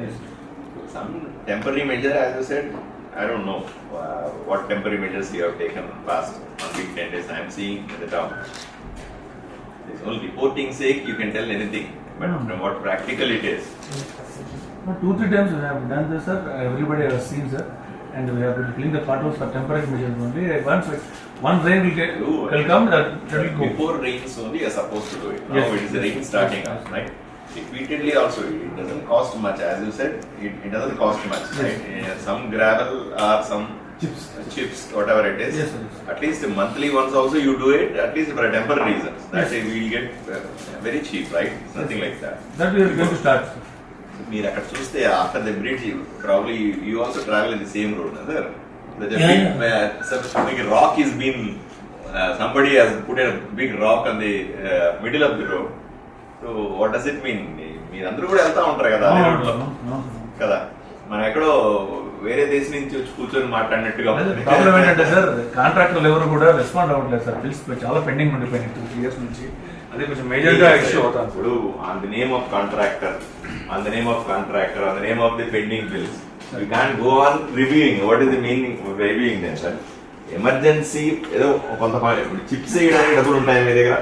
Yes. Some temporary measure, as you said, I don't know uh, what temporary measures you have taken past one week, ten days. I am seeing in the town. There's only reporting sake, you can tell anything, but Hmm. from what practical it is. No, two, three times we have done this, sir. Everybody has seen, sir. And we have been filling the potholes for temporary measures only. Once one rain will get, will come, that, that will go. Before rains only, you are supposed to do it. Now Yes. it is the rain starting up, right? Repeatedly also, it doesn't cost much, as you said, it, it doesn't cost much, Yes. right? Uh, Some gravel or some Chips. chips, whatever it is. Yes, sir, yes. At least monthly once also you do it, at least for a temporary reasons. That Yes. way we'll get uh, very cheap, right? It's nothing like that. That we are going to start. sir. మీరు అక్కడ చూస్తే after the bridge probably you also travel in the same road sir Yeah, big rock is been somebody has put a big rock on the middle of the road so what does it mean? మీరందరూ కూడా వెళ్తా ఉంటారు కదా. కదా? మనం ఎక్కడో వేరే దేశం నుంచి వచ్చి కూర్చొని మాట్లాడినట్టుగా ఉంది. ప్రాబ్లం ఏంటంటే సార్ కాంట్రాక్టర్లు ఎవరు కూడా రెస్పాండ్ అవ్వట్లేదు సార్. బిల్స్ చాలా పెండింగ్ ఉండిపోయినాయి టూ ఇయర్స్ నుంచి. అదే కొంచెం మేజర్గా ఇష్యూ అవుతాను ఇప్పుడు on the name of contractor on the name of contractor on the name of the pending bills you can go on reviewing what is the meaning reviewing then sir emergency ఏదో కొంత chips వేయడానికి డబ్బులు ఉంటాయి మీ దగ్గర?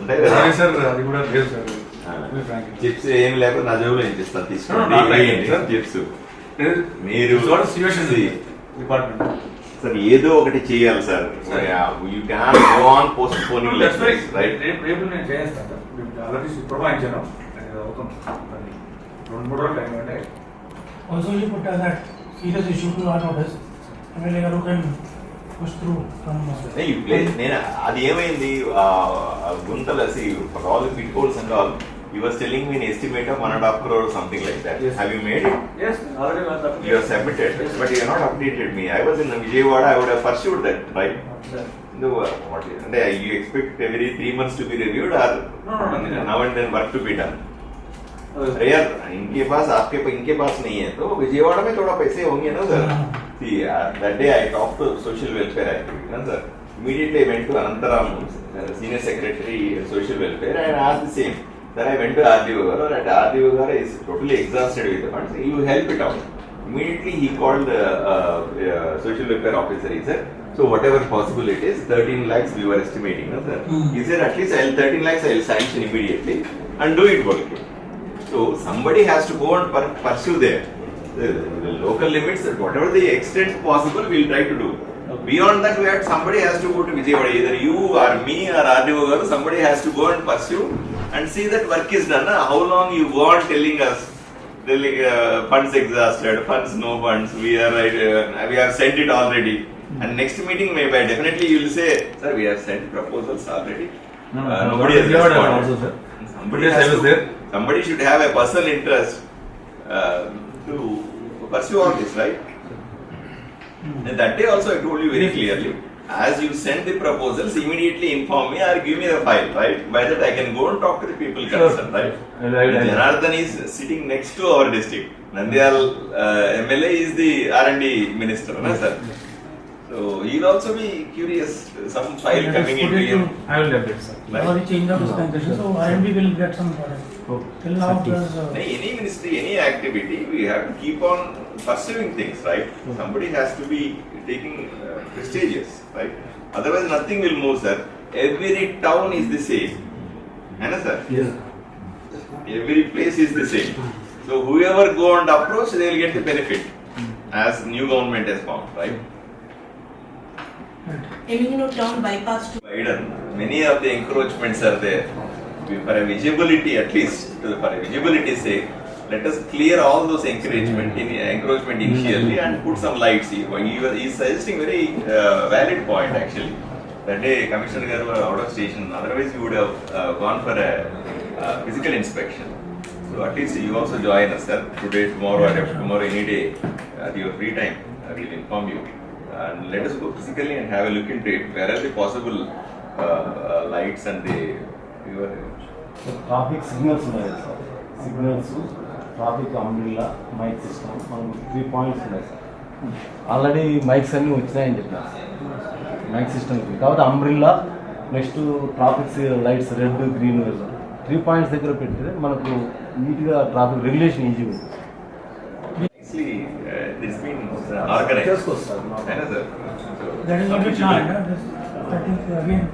ఉంటాయి sir అది కూడా లేదు సార్. చిప్స్ ఏం లేకపోతే నా జేబులో ఏం sir. తీసుకోండి. చిప్స్ మీరు డిపార్ట్మెంట్ సార్ ఏదో ఒకటి చేయాలి sir. You can go on postponing right రేపు రేపు నేను చేస్తాను ఆల్రెడీ పురమాయించాను అది అవుతుంది రెండు మూడు రోజులు టైం అంటే issue to our notice. MLA Garu can push through from. uh, Hey, you play. నేను అది ఏమైంది ఆ, ఆ గుంతలు అసి all the pit holes and all you was telling me estimate of one and half crore something like that Yes. Have you made it yes already you are submitted but you not updated me I was in Vijayawada I would have pursued that right అంటే you expect every three months to be reviewed or No, no, no. Now and then work to be done अरे यार इनके पास आपके इनके पास नहीं है तो विजयवाड़ा में थोड़ा पैसे होंगे ना sir See, uh, that day I talked to social welfare sir. Immediately I went to Anantaram, uh, senior secretary uh, social welfare, and asked the same. Sir, I went to Garu, and Garu is totally exhausted with the funds. You help it out. Immediately he called the uh, uh, social welfare officer. He said, so whatever possible it is, 13 lakhs we were estimating, no, sir. Hmm. He said, at least I'll 13 lakhs I'll sanction immediately and do it working. So somebody has to go and pur- pursue there. The, the local limits, whatever the extent possible, we'll try to do. Beyond that, we had somebody has to go to Vijayawada. Either you or me or RDO somebody has to go and pursue and see that work is done. Huh? How long you go on telling us, telling uh, funds exhausted, funds no funds, we are uh, we have sent it already. And next meeting, maybe definitely you will say, sir, we have sent proposals already. No, Uh, no, nobody has responded. also, sir. Somebody Yes, has I was to- there. Somebody should have a personal interest uh, to pursue all this, right? And that day also I told you very clearly, as you send the proposals, immediately inform me or give me the file, right? By that I can go and talk to the people Sure. concerned, right? I'll- I'll- I'll- Janardhan is sitting next to our district. Nandyal uh, MLA is the R&D minister, na, sir? So he'll also be curious, some file Let us coming put into it him. to- I will update, sir. Right. Or the change of dispensation, so IMD will get some product. Okay. Till now, there's, uh, Any ministry, any activity, we have to keep on pursuing things, right? Somebody has to be taking uh, prestigious, right? Otherwise, nothing will move, sir. Every town is the same. Anna, sir? Yes. Every place is the same. So whoever go and approach, they will get the benefit as new government has formed, right? Aiming to turn bypass to Biden, many of the encroachments are there. For a visibility, at least, for a visibility sake, let us clear all those encroachment, in, encroachment initially and put some lights. He, he is suggesting very uh, valid point actually. That day, Commissioner Garu were out of station. Otherwise, you would have uh, gone for a uh, physical inspection. So at least you also join us, sir. Today, tomorrow, or tomorrow, any day, at your free time, I will inform you. And let us go physically and have a look into it. Where are the possible uh, uh, lights and the your traffic signals ఉన్నాయి sir. Signals traffic umbrella mike system మనం three points ఉన్నాయి sir. Already mics అన్నీ వచ్చినాయని చెప్పినారు sir. Mike system కాబట్టి umbrella next traffic lights red green three points దగ్గర పెడితే మనకు నీట్గా traffic regulation That is That is again.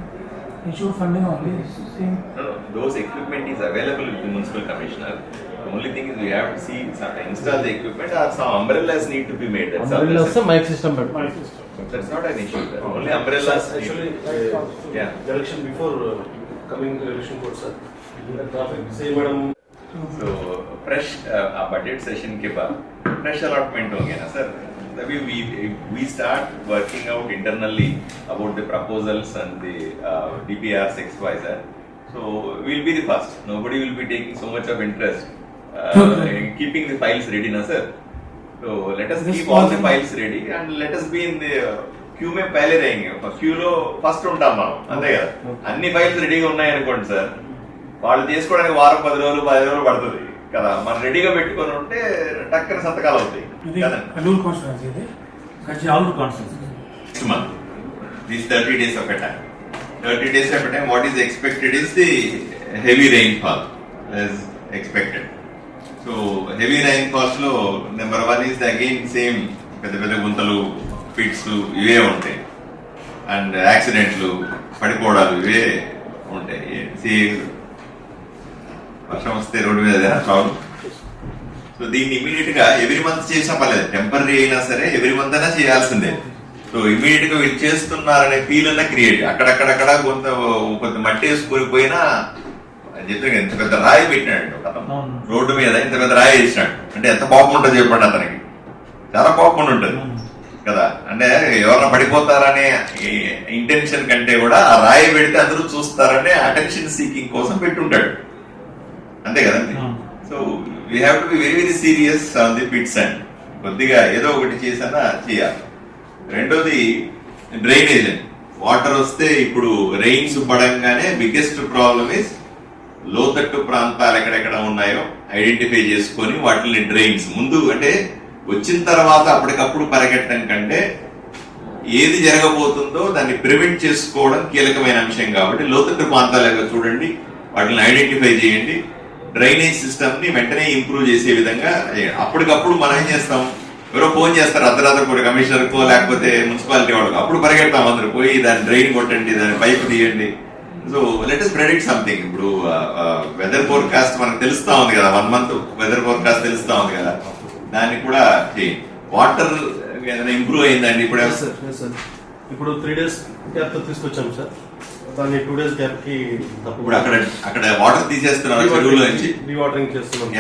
ensure funding only. Same. No, no, those equipment is available with the municipal commissioner. The only thing is we have to see some, install the equipment or some umbrellas need to be made. That's umbrellas all. Umbrellas mic system. but mic system. That's not an issue. Sir. Only umbrellas. Sir, actually, uh, yeah. The election before uh, coming to election board, sir. Say, madam. So, fresh budget session के बाद fresh allotment हो गया ना sir we, we, we start working out internally about the proposals and the uh, DPRs XYZ. So we'll be the first. Nobody will be taking so much of interest uh, in keeping the files ready, na sir. So let us this keep all the files ready and let us be in the క్యూమే పైలే రేయింగ్ క్యూలో first ఉంటాం మనం అంతే కదా అన్ని ko na ఉన్నాయి అనుకోండి సార్ వాళ్ళు చేసుకోవడానికి వారం పది రోజులు పది రోజులు పడుతుంది కదా మనం రెడీగా పెట్టుకొని ఉంటే టక్కన సంతకాలు అవుతాయి కల్లూరు కాన్ఫరెన్స్ ఇది కచ్చి this thirty days of attack thirty days of attack what is expected is the heavy rainfall is expected so heavy రెయిన్ఫాల్స్లో number one is the again same పెద్ద పెద్ద గుంతలు పిట్స్ ఇవే ఉంటాయి. అండ్ యాక్సిడెంట్లు పడిపోవడాలు ఇవే ఉంటాయి. వర్షం వస్తే రోడ్డు మీద ట్రావెల్ సో దీన్ని ఇమీడియట్గా ఎవ్రీ మంత్ చేసినా పర్లేదు. టెంపరీ అయినా సరే ఎవ్రీ మంత్ అయినా చేయాల్సిందే. సో ఇమీడియట్గా వీళ్ళు చేస్తున్నారనే ఫీల్ అన్న క్రియేట్ అక్కడక్కడక్కడ కొంత కొంత మట్టి వేసుకొని పోయినా అని చెప్పి ఎంత పెద్ద రాయి పెట్టినాడు అతను. రోడ్డు మీద ఇంత పెద్ద రాయి వేసినాడు. అంటే ఎంత కోపం ఉంటుంది చెప్పండి అతనికి. చాలా కోపం ఉంటుంది. కదా? అంటే ఎవరైనా పడిపోతారనే ఇంటెన్షన్ కంటే కూడా ఆ రాయి పెడితే అందరూ చూస్తారనే అటెన్షన్ సీకింగ్ కోసం పెట్టుంటాడు. అంతే కదండి. So we have to be very very serious on the pits and కొద్దిగా ఏదో ఒకటి చేసినా చేయాలి. రెండోది డ్రైనేజ్. వాటర్ వస్తే ఇప్పుడు రెయిన్స్ పడంగానే బిగ్గెస్ట్ ప్రాబ్లమ్ ఇస్ లోతట్టు ప్రాంతాలు ఎక్కడెక్కడ ఉన్నాయో ఐడెంటిఫై చేసుకొని వాటిని డ్రైన్స్ ముందు అంటే వచ్చిన తర్వాత అప్పటికప్పుడు పరిగెట్టడం కంటే ఏది జరగబోతుందో దాన్ని ప్రివెంట్ చేసుకోవడం కీలకమైన అంశం కాబట్టి లోతట్టు ప్రాంతాలు చూడండి వాటిని ఐడెంటిఫై చేయండి. డ్రైనేజ్ సిస్టమ్ని వెంటనే ఇంప్రూవ్ చేసే విధంగా అప్పటికప్పుడు మనం ఏం చేస్తాం? ఎవరో ఫోన్ చేస్తారు అర్ధరాత్రి పూట కమిషనర్ కో లేకపోతే మున్సిపాలిటీ వాళ్ళకి అప్పుడు పరిగెడతాం అందరు పోయి దాని డ్రైన్ కొట్టండి దాని పైప్ తీయండి. So let us predict something ఇప్పుడు వెదర్ ఫోర్కాస్ట్ మనకు తెలుస్తా ఉంది కదా వన్ మంత్ వెదర్ ఫోర్కాస్ట్ తెలుస్తా ఉంది కదా. దాన్ని కూడా వాటర్ ఏదైనా ఇంప్రూవ్ అయిందండి ఇప్పుడు? ఇప్పుడు త్రీ డేస్ తీసుకొచ్చాము తీసుకొచ్చాం సార్ దాన్ని టూ డేస్ గ్యాప్కి ఇప్పుడు అక్కడ అక్కడ వాటర్ తీసేస్తున్నారు చెరువులో నుంచి. చేస్తున్నాం.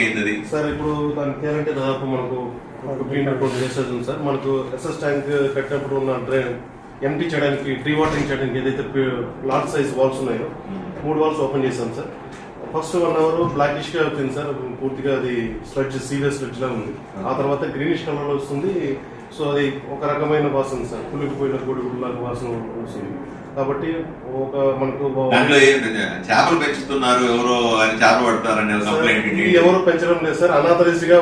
అయింది అది? సార్ ఇప్పుడు దానికి ఏంటంటే దాదాపు మనకు ఫిఫ్టీన్ ట్వంటీ డేస్ అవుతుంది సార్ మనకు ఎస్ఎస్ ట్యాంక్ కట్టినప్పుడు ఉన్న డ్రైన్ ఎంటీ చేయడానికి డ్రీ వాటరింగ్ చేయడానికి ఏదైతే లార్జ్ సైజ్ వాల్స్ ఉన్నాయో మూడు వాల్స్ ఓపెన్ చేశాం సార్ ఫస్ట్ వన్ అవర్ బ్లాకిష్గా వచ్చింది సార్ పూర్తిగా అది స్లడ్జ్ సీరియస్ స్లడ్జ్ లా ఉంది. ఆ తర్వాత గ్రీనిష్ కలర్లో వస్తుంది. సో అది ఒక రకమైన వాసన సార్ పులికిపోయిన గుడి గుడిలాగా వాసన వస్తుంది. కాబట్టి ఒక మనకు దాంట్లో చేపలు పెంచుతున్నారు. ఎవరో అని చేపలు పడతారని సార్, కంప్లైంట్ ఇది ఎవరు పెంచడం లేదు సార్. అనాథరైజ్గా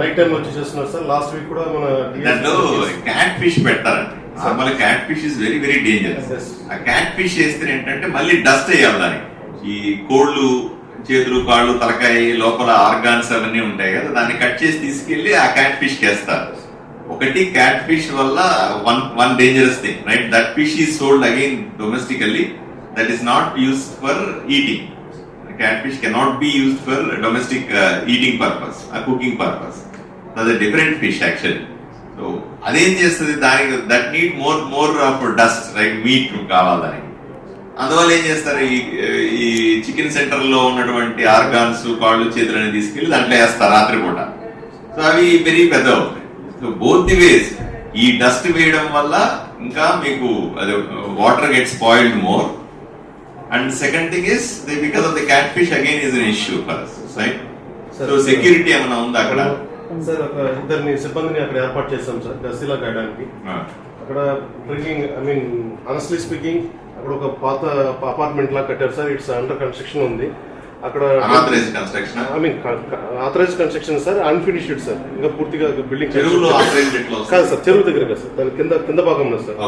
నైట్ టైం వచ్చి చేస్తున్నారు సార్. లాస్ట్ వీక్ కూడా మన దాంట్లో క్యాట్ ఫిష్ పెడతారండి normal catfish is very very dangerous. ఆ క్యాట్ ఫిష్ వేస్తే ఏంటంటే మళ్ళీ డస్ట్ వేయాలి దానికి. ఈ కోళ్ళు చేతులు కాళ్ళు తలకాయ లోపల ఆర్గాన్స్ అవన్నీ ఉంటాయి కదా దాన్ని కట్ చేసి తీసుకెళ్ళి ఆ క్యాట్ ఫిష్ వేస్తారు ఒకటి క్యాట్ ఫిష్ వల్ల one one dangerous thing right that fish is sold again domestically that is not used for eating catfish cannot be used for domestic eating purpose cooking purpose that different fish actually so అదేం చేస్తుంది? దానికి that need more more of dust right meat కావాలి దానికి. అందువల్ల ఏం చేస్తారు? ఈ ఈ చికెన్ సెంటర్లో ఉన్నటువంటి ఆర్గాన్స్ కాళ్ళు చేతులని తీసుకెళ్ళి దాంట్లో వేస్తారు రాత్రిపూట. సో అవి పెరిగి పెద్ద అవుతాయి బోత్ ది వేస్ ఈ డస్ట్ వేయడం వల్ల ఇంకా మీకు అదే water get spoiled more and second thing is because of the catfish again is an issue for right so security ఏమైనా ఉందా అక్కడ? సార్ ఒక ఇద్దరిని సిబ్బందిని అక్కడ ఏర్పాటు చేశాం సార్ గసిలా కాయడానికి అక్కడ drinking I mean honestly speaking అక్కడ ఒక పాత అపార్ట్మెంట్ లా కట్టారు సార్ ఇట్స్ అండర్ కన్స్ట్రక్షన్ ఉంది. అక్కడ unauthorise construction I mean authorise construction sir unfinished sir ఇంకా పూర్తిగా బిల్డింగ్? కాదు సార్ చెరువు దగ్గర కాదు సార్ దాని కింద కింద భాగంలో సార్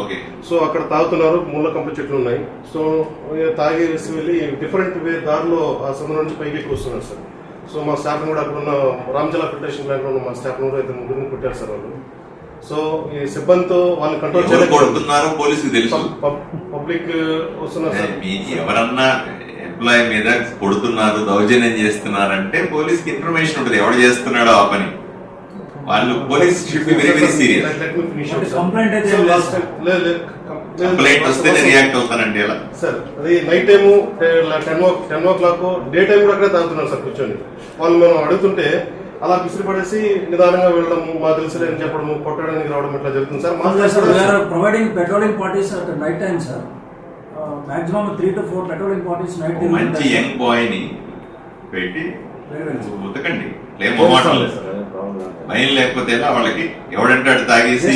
సో అక్కడ తాగుతున్నారు. ముళ్ళ కంప చెట్లు ఉన్నాయి. సో తాగేసి వెళ్ళి డిఫరెంట్ వే దారిలో ఆ సముద్రం నుంచి పైకి ఎక్కువ వస్తున్నారు సార్ సో మా స్టాఫ్ కూడా అక్కడ ఉన్న రామజల ఫిల్టరేషన్ ప్లాంట్లో ఉన్న మా స్టాఫ్ కూడా ఇద్దరు ముగ్గురిని కొట్టారు సార్ వాళ్ళు. సో ఈ సిబ్బందితో వాళ్ళని కంట్రోల్ తెలుసు. పబ్లిక్ వస్తున్నారు సార్ ఎవరన్నా ఎంప్లాయ్ మీద కొడుతున్నారు దౌర్జన్యం చేస్తున్నారంటే పోలీస్కి ఇన్ఫర్మేషన్ ఉంటుంది. ఎవడు చేస్తున్నాడో ఆ పని. వాళ్ళు police should be very very serious complaint వస్తేనే రియాక్ట్ అవుతానంటే ఎలా సార్ అది night time ten o ten o'clock day time కూడా అక్కడే తాగుతున్నారు సార్ కూర్చొని. వాళ్ళు మనం అడుగుతుంటే అలా విసిరి పడేసి నిదానంగా వెళ్ళడం మా తెలుసులే అని చెప్పడం కొట్టడానికి రావడం ఇట్లా జరుగుతుంది సార్. మా providing patrolling parties at night time sir maximum three to four patrolling parties night మంచి యంగ్ బాయ్ని పెట్టి ఉతకండి. భయం లేకపోతే వాళ్ళకి ఎవడంటే అటు తాగేసి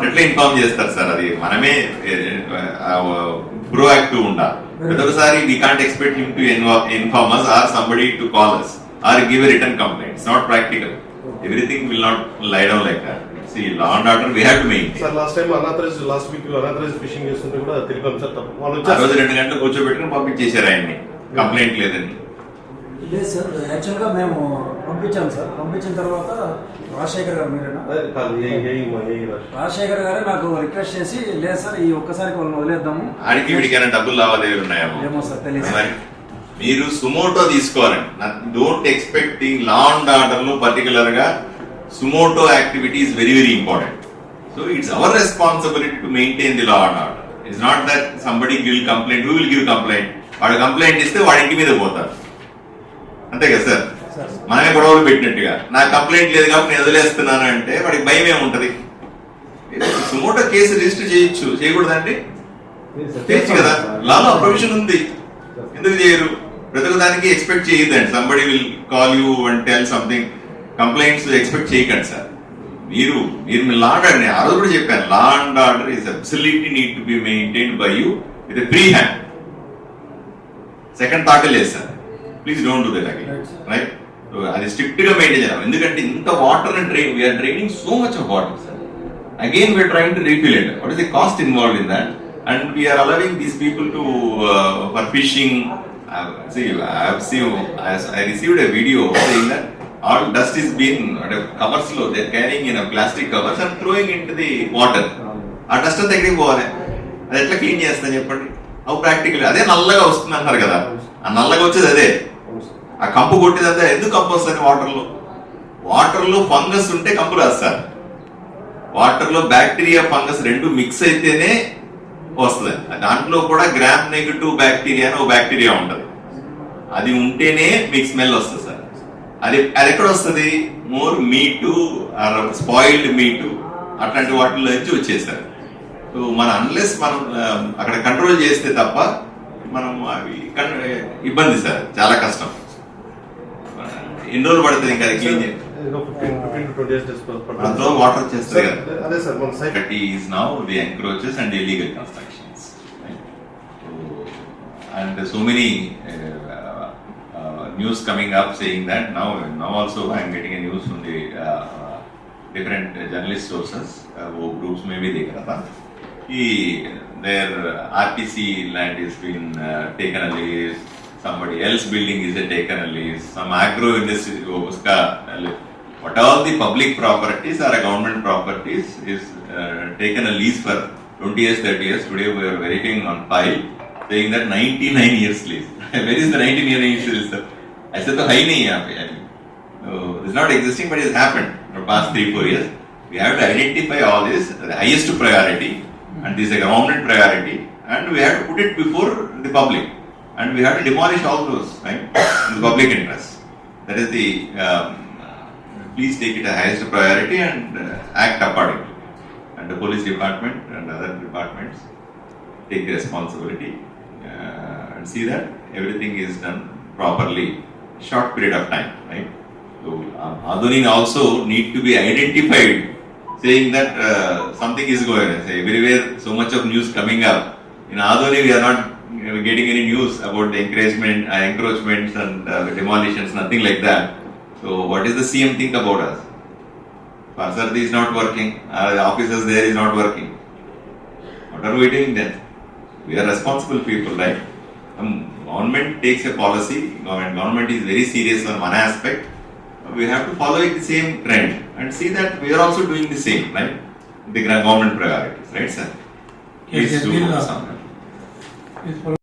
ఎట్లా ఇన్ఫార్మ్ చేస్తారు సార్? అది మనమే ప్రోయాక్టివ్ ఉండాలి. ప్రతిసారి we can't expect him to inform us or somebody to call us or give return complaint not practical everything will not lie down like that see law and order we have to maintain sir last time unauthorise last week unauthorise fishing చేస్తుంటే కూడా తెలిపాం sir తప్పు. వాళ్ళు రోజు రెండు గంటలు కూర్చోబెట్టుకుని పంపించేశారు ఆయన్ని. కంప్లైంట్ లేదని. లేదు సార్ యాక్చువల్గా మేము పంపించాం సార్. పంపించిన తర్వాత రాజశేఖర్ గారు మీరేనా. రాజశేఖర్. గారే నాకు రిక్వెస్ట్ చేసి లేదు సార్ ఈ ఒక్కసారికి వాళ్ళని వదిలేద్దాము. ఆడికి వీడికైనా డబ్బులు లావాదేవీలు ఉన్నాయేమో ఏమో సార్ తెలియదు. మరి మీరు సుమోటో తీసుకోవాలండి. డోంట్ ఎక్స్పెక్టింగ్ లా అండ్ ఆర్డర్లో పర్టికులర్గా suo motu activity is very very important so it's our responsibility to maintain the law and order it's not that somebody give complaint who will give complaint వాడు complaint ఇస్తే వాడి ఇంటి మీద పోతారు. అంతే కదా సార్ సార్ మనమే గొడవలు పెట్టినట్టుగా. నా కంప్లైంట్ లేదు కాబట్టి నేను వదిలేస్తున్నాను అంటే వాడికి భయం ఏముంటది? సుమోటో కేసు రిజిస్టర్ చేయొచ్చు. చేయకూడదండి? చేయొచ్చు కదా? లాలో ప్రొవిజన్ ఉంది. ఎందుకు చేయరు? ప్రతి దానికి ఎక్స్పెక్ట్ చేయొద్దండి. Somebody will call you and tell something complaints expect చేయకండి సార్. మీరు మీరు మీ లా అండ్ నేను ఆ రోజు కూడా చెప్పాను law and order is absolutely need to be maintain by you with free hand. Second thought లేదు sir. Please don't do that again right? అది స్ట్రిక్ట్గా మెయింటైన్ చేయాలి ఎందుకంటే ఇంత water drain we are draining so much of water sir again we are trying to refill what is the cost involve in that and we are allowing these people to for fishing see I have seen I received a video saying that all dust is being covers లో they're carrying in a plastic covers and throwing into the water. ఆ dust అంతా ఎక్కడికి పోవాలి? అది ఎట్లా clean చేస్తాను చెప్పండి? అవు ప్రాక్టికల్ అదే నల్లగా వస్తుంది అంటారు కదా. ఆ నల్లగా వచ్చేది అదే. ఆ కంపు కొట్టేదంతా ఎందుకు కంపు వస్తుంది వాటర్లో వాటర్లో ఫంగస్ ఉంటే కంపు రాదు సార్ వాటర్లో బ్యాక్టీరియా ఫంగస్ రెండు మిక్స్ అయితేనే వస్తుంది. దాంట్లో కూడా గ్రామ్ నెగటివ్ బ్యాక్టీరియా అని ఒక బ్యాక్టీరియా ఉంటది. అది ఉంటేనే మీకు స్మెల్ వస్తుంది అది అది ఎక్కడ వస్తుంది? మోర్ మీటు స్పాయిల్డ్ మీటు అట్లాంటి వాటిలో నుంచి వచ్చేసారు సో మన అన్లెస్ మనం అక్కడ కంట్రోల్ చేస్తే తప్ప మనం అవి ఇబ్బంది సార్. చాలా కష్టం. ఎన్ని రోజులు పడుతుంది ఇంకా అది క్లీన్ చేయాలి ఏదో 15 15 to 20 days పడుతుంది. అందులో వాటర్ వచ్చేస్తుంది sir, news coming up saying that now, now also I am getting a news from the uh, uh, different uh, journalist sources, uh, who groups may be there. था कि their RTC land is been uh, taken a lease, somebody else building is a taken a lease, some agro industry, उसका what all the public properties are a government properties is uh, taken a lease for 20 years, 30 years. Today we are verifying on file saying that 99 years lease. Where is the 99 years lease? Nahi hai pe. Uh, it's not existing, but it has happened for past three four years. We have to identify all this the highest priority, and this is a government priority, and we have to put it before the public, and we have to demolish all those right in the public interest. That is the um, please take it as highest priority and uh, act accordingly. And the police department and other departments take the responsibility uh, and see that everything is done properly. Short period of time, right? So um, Adonin also need to be identified, saying that uh, something is going on. Everywhere, so much of news coming up. In Adoni, we are not uh, getting any news about the encouragement, uh, encroachments and uh, demolitions, nothing like that. So, what is the CM think about us? Parsarthi is not working, our officers there is not working. What are we doing then? We are responsible people, right? Um, government takes a policy, government, government is very serious on one aspect, we have to follow the same trend and see that we are also doing the same, right? The government priorities, right, sir? Yes, yes, uh,